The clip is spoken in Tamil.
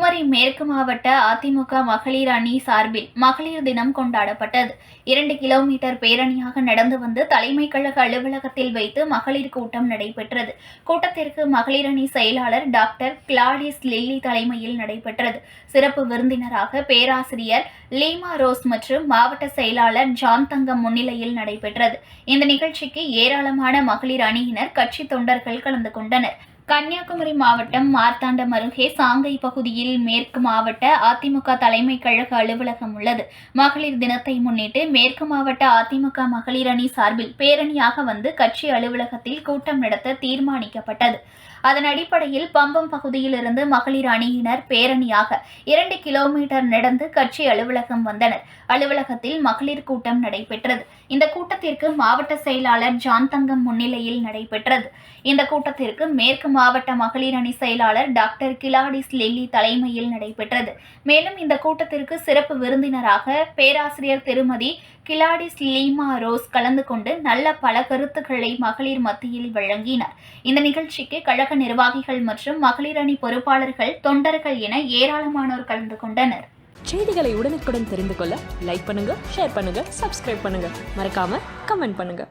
மாவட்ட அதிமுக மகளிர் அணி சார்பில் மகளிர் தினம் கொண்டாடப்பட்டது. இரண்டு கிலோமீட்டர் பேரணியாக நடந்து வந்து தலைமை கழக அலுவலகத்தில் வைத்து மகளிர் கூட்டம் நடைபெற்றது. கூட்டத்திற்கு மகளிர் அணி செயலாளர் டாக்டர் கிளாடிஸ் லில்லி தலைமையில் நடைபெற்றது. சிறப்பு விருந்தினராக பேராசிரியர் லீமா ரோஸ் மற்றும் மாவட்ட செயலாளர் ஜான் தங்கம் முன்னிலையில் நடைபெற்றது. இந்த நிகழ்ச்சிக்கு ஏராளமான மகளிர் அணியினர் கட்சி தொண்டர்கள் கலந்து கொண்டனர். கன்னியாகுமரி மாவட்டம் மார்த்தாண்டம் அருகே சாங்கை பகுதியில் மேற்கு மாவட்ட அதிமுக தலைமை கழக அலுவலகம் உள்ளது. மகளிர் தினத்தை முன்னிட்டு மேற்கு மாவட்ட அதிமுக மகளிர் அணி சார்பில் பேரணியாக வந்து கட்சி அலுவலகத்தில் கூட்டம் நடத்த தீர்மானிக்கப்பட்டது. அதன் அடிப்படையில் பம்பம் பகுதியிலிருந்து மகளிர் அணியினர் பேரணியாக இரண்டு கிலோமீட்டர் நடந்து கட்சி அலுவலகம் வந்தனர். அலுவலகத்தில் மகளிர் கூட்டம் நடைபெற்றது. இந்த கூட்டத்திற்கு மாவட்ட செயலாளர் ஜான் தங்கம் முன்னிலையில் நடைபெற்றது. இந்த கூட்டத்திற்கு மேற்கு மாவட்ட மகளிர் அணி செயலாளர் டாக்டர் கிலாடிஸ் லெல்லி தலைமையில் நடைபெற்றது. மேலும் இந்த கூட்டத்திற்கு சிறப்பு விருந்தினராக பேராசிரியர் திருமதி கிலாடிஸ் லீமா ரோஸ் கலந்து கொண்டு நல்ல பல கருத்துக்களை மகளிர் மத்தியில் வழங்கினார். இந்த நிகழ்ச்சிக்கு கழக நிர்வாகிகள் மற்றும் மகளிர் அணி பொறுப்பாளர்கள் தொண்டர்கள் என ஏராளமானோர் கலந்து கொண்டனர். செய்திகளை உடனுக்குடன் தெரிந்து கொள்ள லைக் பண்ணுங்க ஷேர் பண்ணுங்க சப்ஸ்கிரைப் பண்ணுங்க. மறக்காம கமெண்ட் பண்ணுங்க.